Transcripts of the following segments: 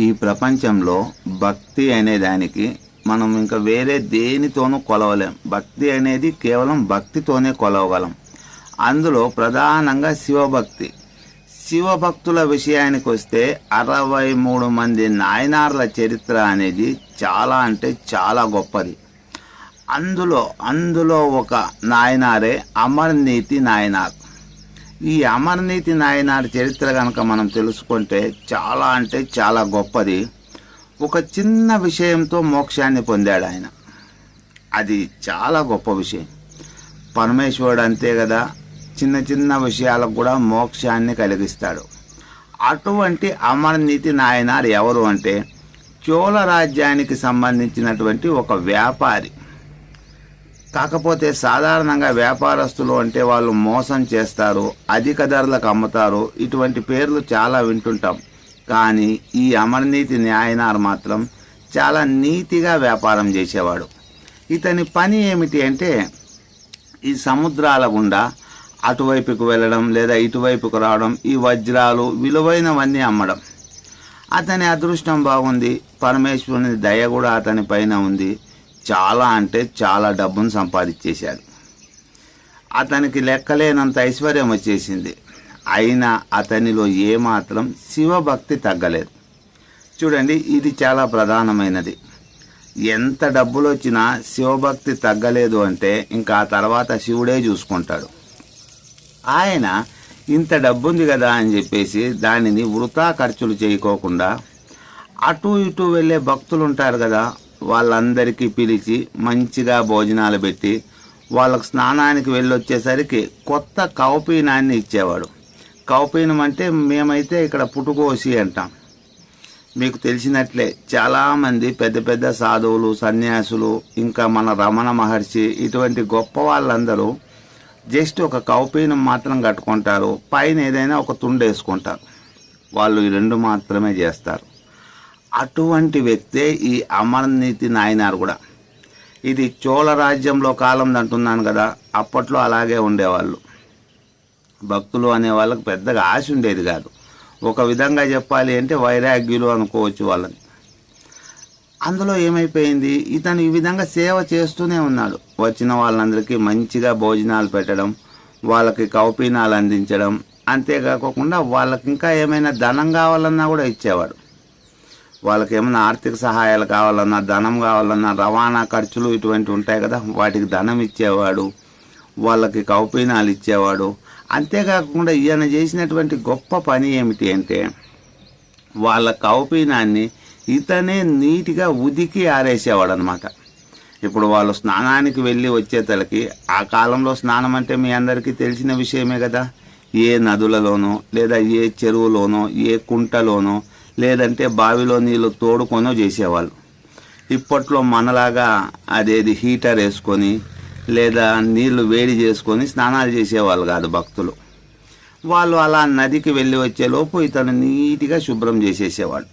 ఈ ప్రపంచంలో భక్తి అనే దానికి మనం ఇంకా వేరే దేనితోనూ కొలవలేం. భక్తి అనేది కేవలం భక్తితోనే కొలవగలం. అందులో ప్రధానంగా శివభక్తి. శివభక్తుల విషయానికి వస్తే అరవై మూడు మంది నాయనార్ల చరిత్ర అనేది చాలా అంటే చాలా గొప్పది. అందులో అందులో ఒక నాయనారే అమర్నీతి నాయనార్. ఈ అమర్నీతి నాయనారి చరిత్ర కనుక మనం తెలుసుకుంటే చాలా అంటే చాలా గొప్పది. ఒక చిన్న విషయంతో మోక్షాన్ని పొందాడు ఆయన. అది చాలా గొప్ప విషయం. పరమేశ్వరుడు అంతే కదా చిన్న చిన్న విషయాలకు కూడా మోక్షాన్ని కలిగిస్తాడు. అటువంటి అమరనీతి నాయనారు ఎవరు అంటే చోళ రాజ్యానికి సంబంధించినటువంటి ఒక వ్యాపారి. కాకపోతే సాధారణంగా వ్యాపారస్తులు అంటే వాళ్ళు మోసం చేస్తారు అధిక ధరలకు అమ్ముతారు ఇటువంటి పేర్లు చాలా వింటుంటాం. కానీ ఈ అమర్నీతి న్యాయనార్ మాత్రం చాలా నీతిగా వ్యాపారం చేసేవాడు. ఇతని పని ఏమిటి అంటే ఈ సముద్రాల గుండా అటువైపుకు వెళ్ళడం లేదా ఇటువైపుకు రావడం ఈ వజ్రాలు విలువైనవన్నీ అమ్మడం. అతని అదృష్టం బాగుంది పరమేశ్వరుని దయ కూడా అతని పైన ఉంది. చాలా అంటే చాలా డబ్బును సంపాదించేశాడు. అతనికి లెక్కలేనంత ఐశ్వర్యం వచ్చేసింది. అయినా అతనిలో ఏమాత్రం శివభక్తి తగ్గలేదు. చూడండి ఇది చాలా ప్రధానమైనది. ఎంత డబ్బులు వచ్చినా శివభక్తి తగ్గలేదు అంటే ఇంకా ఆ తర్వాత శివుడే చూసుకుంటాడు. ఆయన ఇంత డబ్బుంది కదా అని చెప్పేసి దానిని వృథా ఖర్చులు చేయకోకుండా అటు ఇటు వెళ్ళే భక్తులు ఉంటారు కదా వాళ్ళందరికీ పిలిచి మంచిగా భోజనాలు పెట్టి వాళ్ళకు స్నానానికి వెళ్ళొచ్చేసరికి కొత్త కౌపీనాన్ని ఇచ్చేవాడు. కౌపీనం అంటే మేమైతే ఇక్కడ పుట్టుకోసి అంటాం. మీకు తెలిసినట్లే చాలామంది పెద్ద పెద్ద సాధువులు సన్యాసులు ఇంకా మన రమణ మహర్షి ఇటువంటి గొప్ప వాళ్ళందరూ జస్ట్ ఒక కౌపీనం మాత్రం కట్టుకుంటారు పైన ఏదైనా ఒక తుండేసుకుంటారు. వాళ్ళు ఈ రెండు మాత్రమే చేస్తారు. అటువంటి వ్యక్తే ఈ అమరనీతి నాయనారు కూడా. ఇది చోళ రాజ్యంలో కాలం అంటున్నాను కదా అప్పట్లో అలాగే ఉండేవాళ్ళు. భక్తులు అనే వాళ్ళకి పెద్దగా ఆశ ఉండేది కాదు. ఒక విధంగా చెప్పాలి అంటే వైరాగ్యులు అనుకోవచ్చు వాళ్ళని. అందులో ఏమైపోయింది? ఇతను ఈ విధంగా సేవ చేస్తూనే ఉన్నాడు. వచ్చిన వాళ్ళందరికీ మంచిగా భోజనాలు పెట్టడం వాళ్ళకి కౌపీనాలు అందించడం అంతేకాకుండా వాళ్ళకి ఇంకా ఏమైనా ధనం కావాలన్నా కూడా ఇచ్చేవాడు. వాళ్ళకి ఏమైనా ఆర్థిక సహాయాలు కావాలన్నా ధనం కావాలన్నా రవాణా ఖర్చులు ఇటువంటి ఉంటాయి కదా వాటికి ధనం ఇచ్చేవాడు వాళ్ళకి కౌపీనాలు ఇచ్చేవాడు. అంతేకాకుండా ఈయన చేసినటువంటి గొప్ప పని ఏమిటి అంటే వాళ్ళ కౌపీనాన్ని ఇతనే నీట్గా ఉదికి ఆరేసేవాడు అనమాట ఇప్పుడు వాళ్ళు స్నానానికి వెళ్ళి వచ్చేతలకి ఆ కాలంలో స్నానం అంటే మీ అందరికీ తెలిసిన విషయమే కదా. ఏ నదులలోనో లేదా ఏ చెరువులోనో ఏ కుంటలోనో లేదంటే బావిలో నీళ్ళు తోడుకొనో చేసేవాళ్ళు. ఇప్పట్లో మనలాగా అదేది హీటర్ వేసుకొని లేదా నీళ్ళు వేడి చేసుకొని స్నానాలు చేసేవాళ్ళు కాదు భక్తులు. వాళ్ళు అలా నదికి వెళ్ళి వచ్చేలోపు ఇతను నీట్గా శుభ్రం చేసేసేవాడు.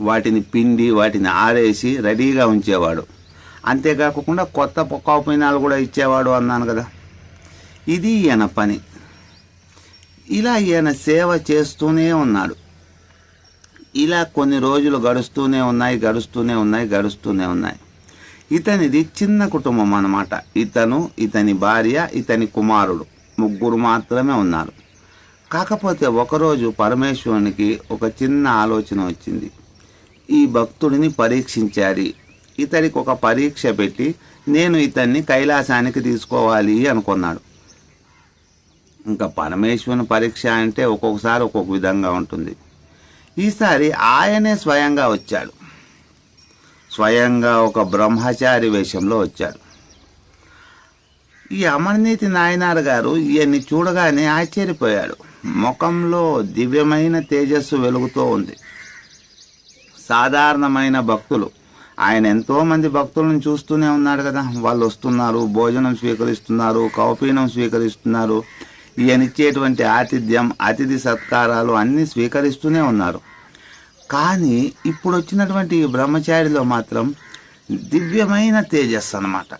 వాటిని పిండి వాటిని ఆరేసి రెడీగా ఉంచేవాడు. అంతేకాకుండా కొత్త కౌపీనాలు కూడా ఇచ్చేవాడు అన్నాను కదా. ఇది ఈయన పని. ఇలా ఈయన సేవ చేస్తూనే ఉన్నాడు. ఇలా కొన్ని రోజులు గడుస్తూనే ఉన్నాయి గడుస్తూనే ఉన్నాయి గడుస్తూనే ఉన్నాయి. ఇతనిది చిన్న కుటుంబం అన్నమాట. ఇతను ఇతని భార్య ఇతని కుమారుడు. ముగ్గురు మాత్రమే ఉన్నారు. కాకపోతే ఒకరోజు పరమేశ్వరునికి ఒక చిన్న ఆలోచన వచ్చింది. ఈ భక్తుడిని పరీక్షించాలి. ఇతనికి ఒక పరీక్ష పెట్టి నేను ఇతన్ని కైలాసానికి తీసుకోవాలి అనుకున్నాడు. ఇంకా పరమేశ్వరుని పరీక్ష అంటే ఒక్కొక్కసారి ఒక్కొక్క విధంగా ఉంటుంది. ఈసారి ఆయనే స్వయంగా వచ్చాడు. స్వయంగా ఒక బ్రహ్మచారి వేషంలో వచ్చాడు. ఈ అమర్నీతి నాయనార్ గారు ఈయన్ని చూడగానే ఆశ్చర్యపోయాడు. ముఖంలో దివ్యమైన తేజస్సు వెలుగుతూ ఉంది. సాధారణమైన భక్తులు. ఆయన ఎంతోమంది భక్తులను చూస్తూనే ఉన్నాడు కదా. వాళ్ళు వస్తున్నారు భోజనం స్వీకరిస్తున్నారు కౌపీనం స్వీకరిస్తున్నారు. ఈయనిచ్చేటువంటి ఆతిథ్యం అతిథి సత్కారాలు అన్నీ స్వీకరిస్తూనే ఉన్నారు. కానీ ఇప్పుడు వచ్చినటువంటి బ్రహ్మచారిలో మాత్రం దివ్యమైన తేజస్సు అనమాట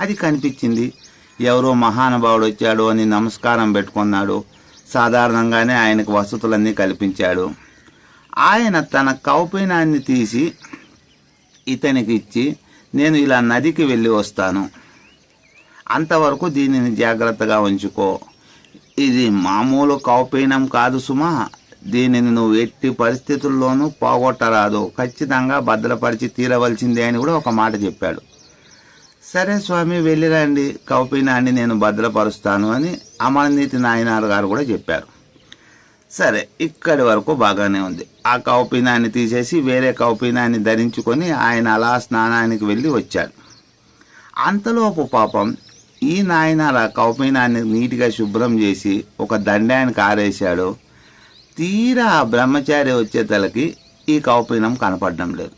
అది కనిపించింది. ఎవరో మహానుభావుడు వచ్చాడు అని నమస్కారం పెట్టుకున్నాడు. సాధారణంగానే ఆయనకు వసతులన్నీ కల్పించాడు. ఆయన తన కౌపీనాన్ని తీసి ఇతనికి ఇచ్చి నేను ఇలా నదికి వెళ్ళి వస్తాను. అంతవరకు దీనిని జాగ్రత్తగా ఉంచుకో. ఇది మామూలు కౌపీనం కాదు సుమా. దీనిని నువ్వు ఎట్టి పరిస్థితుల్లోనూ పోగొట్టరాదు. ఖచ్చితంగా భద్రపరిచి తీరవలసిందే అని కూడా ఒక మాట చెప్పాడు. సరే స్వామి వెళ్ళిరండి కౌపీనాన్ని నేను భద్రపరుస్తాను అని అమరనీతి నాయనారు గారు కూడా చెప్పారు. సరే ఇక్కడి వరకు బాగానే ఉంది. ఆ కౌపీనాన్ని తీసేసి వేరే కౌపీనాన్ని ధరించుకొని ఆయన అలా స్నానానికి వెళ్ళి వచ్చాడు. అంతలోపు పాపం ఈ నాయనారు కౌపీనాన్ని నీట్గా శుభ్రం చేసి ఒక దండానికి ఆరేశాడు తీరా బ్రహ్మచారి వచ్చే తలకి ఈ కౌపీనం కనపడడం లేదు.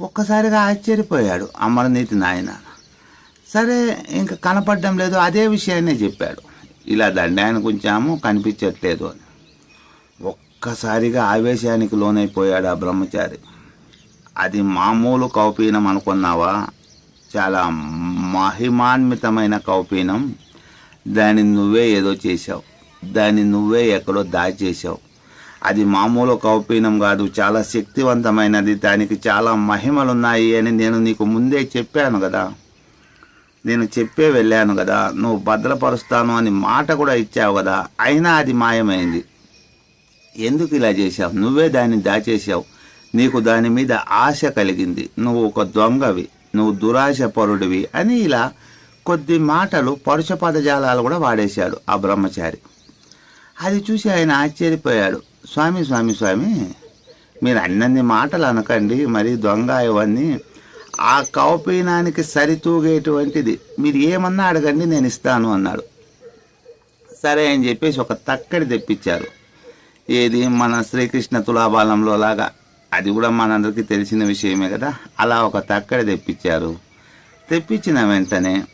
ఒక్కసారిగా ఆశ్చర్యపోయాడు అమరనీతి నాయన. సరే ఇంకా కనపడడం లేదు అదే విషయాన్నే చెప్పాడు. ఇలా దండానికి ఉంచాము కనిపించట్లేదు అని. ఒక్కసారిగా ఆవేశానికి లోనైపోయాడు ఆ బ్రహ్మచారి. అది మామూలు కౌపీనం అనుకున్నావా? చాలా మహిమాన్వితమైన కౌపీనం. దాన్ని నువ్వే ఏదో చేశావు. దాన్ని నువ్వే ఎక్కడో దాచేసావు అది మామూలు కౌపీనం కాదు చాలా శక్తివంతమైనది దానికి చాలా మహిమలున్నాయి అని నేను నీకు ముందే చెప్పాను కదా. నేను చెప్పే వెళ్ళాను కదా నువ్వు భద్రపరుస్తాను అని మాట కూడా ఇచ్చావు కదా అయినా అది మాయమైంది. ఎందుకు ఇలా చేశావు? నువ్వే దాన్ని దాచేసావు నీకు దాని మీద ఆశ కలిగింది. నువ్వు ఒక దొంగవి నువ్వు దురాశ పరుడివి అని ఇలా కొద్ది మాటలు పరుష పదజాలాలు కూడా వాడేశాడు ఆ బ్రహ్మచారి. అది చూసి ఆయన ఆశ్చర్యపోయాడు. స్వామి స్వామి స్వామి మీరు అన్నన్ని మాటలు అనకండి. మరి దొంగ ఇవన్నీ ఆ కౌపీనానికి సరితూగేటువంటిది. మీరు ఏమన్నా అడగండి నేను ఇస్తాను అన్నాడు. సరే అని చెప్పేసి ఒక తక్కడి తెప్పించారు. ఏది? మన శ్రీకృష్ణ తులాబాలంలో లాగా. అది కూడా మనందరికీ తెలిసిన విషయమే కదా. అలా ఒక తక్కడి తెప్పించారు. తెప్పించిన వెంటనే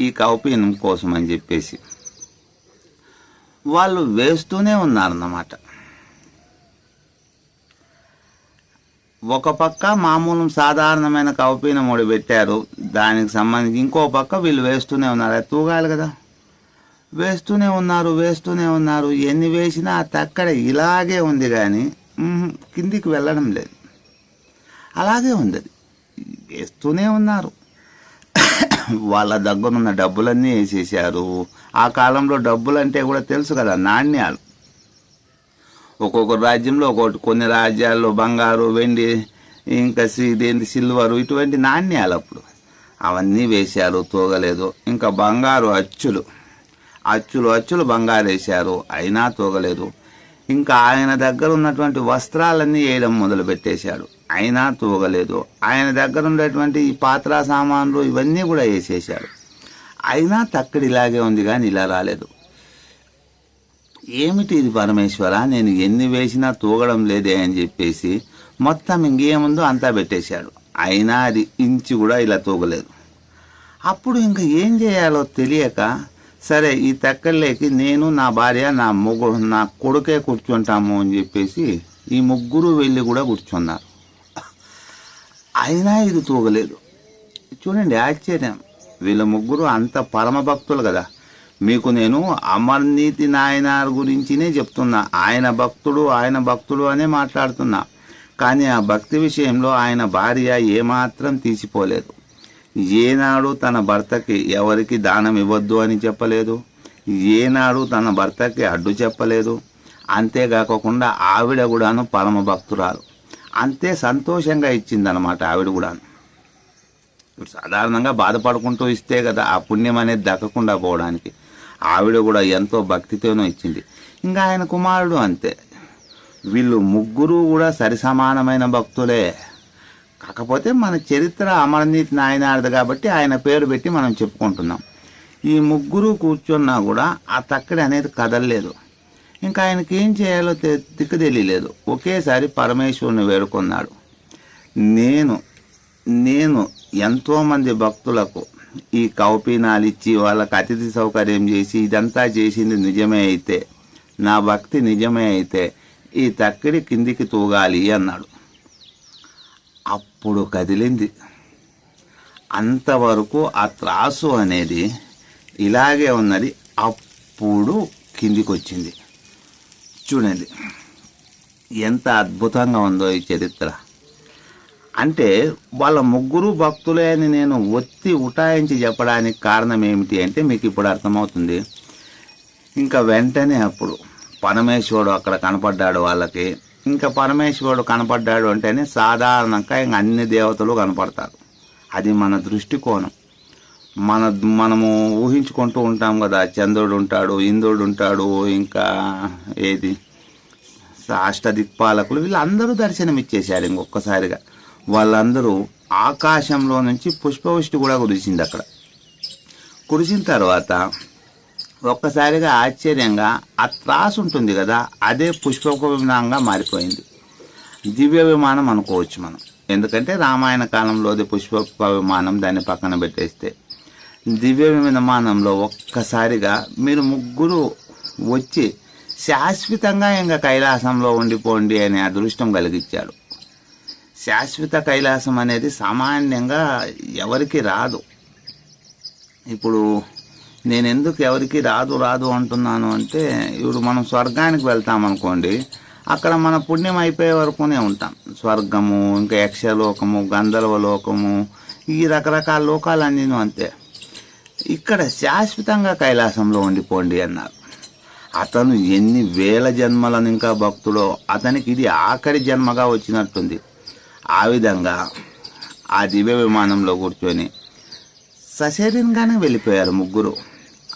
ఈ కౌపీనం కోసం అని చెప్పేసి వాళ్ళు వేస్తూనే ఉన్నారన్నమాట. ఒక పక్క మామూలు సాధారణమైన కవపీన ఒకటి పెట్టారు. దానికి సంబంధించి ఇంకో పక్క వీళ్ళు వేస్తూనే ఉన్నారు. అది తూగాలి కదా. వేస్తూనే ఉన్నారు వేస్తూనే ఉన్నారు. ఎన్ని వేసినా ఆ తక్కడ ఇలాగే ఉంది కానీ కిందికి వెళ్ళడం లేదు. అలాగే ఉంది వేస్తూనే ఉన్నారు. వాళ్ళ దగ్గర ఉన్న డబ్బులన్నీ వేసేసారు ఆ కాలంలో డబ్బులు అంటే కూడా తెలుసు కదా నాణ్యాలు. ఒక్కొక్క రాజ్యంలో ఒక్కొక్కటి కొన్ని రాజ్యాల్లో బంగారు వెండి ఇంకా సి- ఇదేంటి సిల్వరు ఇటువంటి నాణ్యాలు అప్పుడు. అవన్నీ వేశారు తోగలేదు. ఇంకా బంగారు అచ్చులు. అచ్చులు అచ్చులు బంగారు వేశారు. అయినా తోగలేదు. ఇంకా ఆయన దగ్గర ఉన్నటువంటి వస్త్రాలన్నీ వేయడం మొదలుపెట్టేశాడు. అయినా తూగలేదు. ఆయన దగ్గర ఉండేటువంటి ఈ పాత్ర సామాన్లు ఇవన్నీ కూడా వేసేసాడు అయినా తక్కడి ఇలాగే ఉంది కానీ ఇలా రాలేదు. ఏమిటి ఇది పరమేశ్వర? నేను ఎన్ని వేసినా తూగడం లేదే అని చెప్పేసి మొత్తం ఇంకేముందో అంతా పెట్టేశాడు. అయినా అది ఇంచి కూడా ఇలా తూగలేదు. అప్పుడు ఇంకా ఏం చేయాలో తెలియక సరే ఈ తక్కల్లోకి నేను నా భార్య నా ముగ్గురు నా కొడుకే కూర్చుంటాము అని చెప్పేసి ఈ ముగ్గురు వెళ్ళి కూడా కూర్చున్నారు. అయినా ఇది తూగలేదు. చూడండి ఆశ్చర్యం. వీళ్ళ ముగ్గురు అంత పరమ భక్తులు కదా. మీకు నేను అమర్నీతి నాయనార్ గురించినే చెప్తున్నా. ఆయన భక్తుడు ఆయన భక్తుడు అనే మాట్లాడుతున్నా. కానీ ఆ భక్తి విషయంలో ఆయన భార్య ఏమాత్రం తీసిపోలేదు. ఏనాడు తన భర్తకి ఎవరికి దానం ఇవ్వద్దు అని చెప్పలేదు. ఏనాడు తన భర్తకి అడ్డు చెప్పలేదు. అంతేకాకుండా ఆవిడ కూడాను పరమ భక్తురాలు. అంతే సంతోషంగా ఇచ్చిందనమాట ఆవిడ కూడా. ఇప్పుడు సాధారణంగా బాధపడుకుంటూ ఇస్తే కదా ఆ పుణ్యం అనేది దక్కకుండా పోవడానికి. ఆవిడ కూడా ఎంతో భక్తితోనూ ఇచ్చింది. ఇంకా ఆయన కుమారుడు అంతే. వీళ్ళు ముగ్గురు కూడా సరిసమానమైన భక్తులే. కాకపోతే మన చరిత్ర అమరనీతి నాయనాడిది కాబట్టి ఆయన పేరు పెట్టి మనం చెప్పుకుంటున్నాం. ఈ ముగ్గురు కూర్చున్నా కూడా ఆ తక్కడి అనేది కదలలేదు. ఇంకా ఆయనకి ఏం చేయాలో తె- దిక్కు తెలియలేదు. ఒకేసారి పరమేశ్వరుని వేడుకున్నాడు. నేను నేను ఎంతోమంది భక్తులకు ఈ కౌపీనాలు ఇచ్చి వాళ్ళకి అతిథి సౌకర్యం చేసి ఇదంతా చేసింది నిజమే అయితే నా భక్తి నిజమే అయితే ఈ తక్కిడి కిందికి తూగాలి అన్నాడు. అప్పుడు కదిలింది. అంతవరకు ఆ త్రాసు అనేది ఇలాగే ఉన్నది. అప్పుడు కిందికి వచ్చింది చూడండి. ఎంత అద్భుతంగా ఉందో ఈ చరిత్ర. అంటే వాళ్ళ ముగ్గురు భక్తులే అని నేను ఒత్తి ఉటాయించి చెప్పడానికి కారణం ఏమిటి అంటే మీకు ఇప్పుడు అర్థమవుతుంది. ఇంకా వెంటనే అప్పుడు పరమేశ్వరుడు అక్కడ కనపడ్డాడు వాళ్ళకి. ఇంకా పరమేశ్వరుడు కనపడ్డాడు అంటేనే సాధారణంగా ఇంక అన్ని దేవతలు కనపడతారు. అది మన దృష్టికోణం. మన మనము ఊహించుకుంటూ ఉంటాం కదా చంద్రుడు ఉంటాడు ఇంద్రుడు ఉంటాడు ఇంకా ఏది? అష్టదిక్పాలకులు వీళ్ళందరూ దర్శనం ఇచ్చేశారు ఇంకొకసారిగా. వాళ్ళందరూ ఆకాశంలో నుంచి పుష్పవృష్టి కూడా కురిసింది అక్కడ. కురిసిన తర్వాత ఒక్కసారిగా ఆశ్చర్యంగా ఆ త్రాసు ఉంటుంది కదా అదే పుష్పక విమానంగా మారిపోయింది. దివ్య విమానం అనుకోవచ్చు మనం. ఎందుకంటే రామాయణ కాలంలోది పుష్పక విమానం దాన్ని పక్కన పెట్టేస్తే. దివ్య విమానంలో ఒక్కసారిగా మీరు ముగ్గురు వచ్చి శాశ్వతంగా ఇంకా కైలాసంలో ఉండిపోండి అనే అదృష్టం కలిగించాడు శాశ్వత కైలాసం అనేది సామాన్యంగా ఎవరికి రాదు. ఇప్పుడు నేను ఎందుకు ఎవరికి రాదు రాదు అంటున్నాను అంటే ఇప్పుడు మనం స్వర్గానికి వెళ్తామనుకోండి అక్కడ మన పుణ్యం అయిపోయే వరకునే ఉంటాం. స్వర్గము ఇంకా యక్షలోకము గంధర్వ లోకము ఈ రకరకాల లోకాలన్నీ అంతే. ఇక్కడ శాశ్వతంగా కైలాసంలో ఉండిపోండి అన్నారు. అతను ఎన్ని వేల జన్మలను ఇంకా భక్తుడో అతనికి ఇది ఆఖరి జన్మగా వచ్చినట్టుంది. ఆ విధంగా ఆ దివ్య విమానంలో కూర్చొని సశరీరంగానే వెళ్ళిపోయారు ముగ్గురు.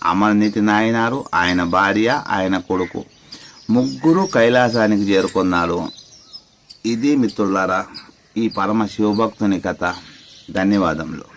అమర్నీతి నాయనారు ఆయన భార్య ఆయన కొడుకు. ముగ్గురు కైలాసానికి చేరుకున్నారు. ఇది మిత్రులారా ఈ పరమ శివభక్తుని కథ. ధన్యవాదములు.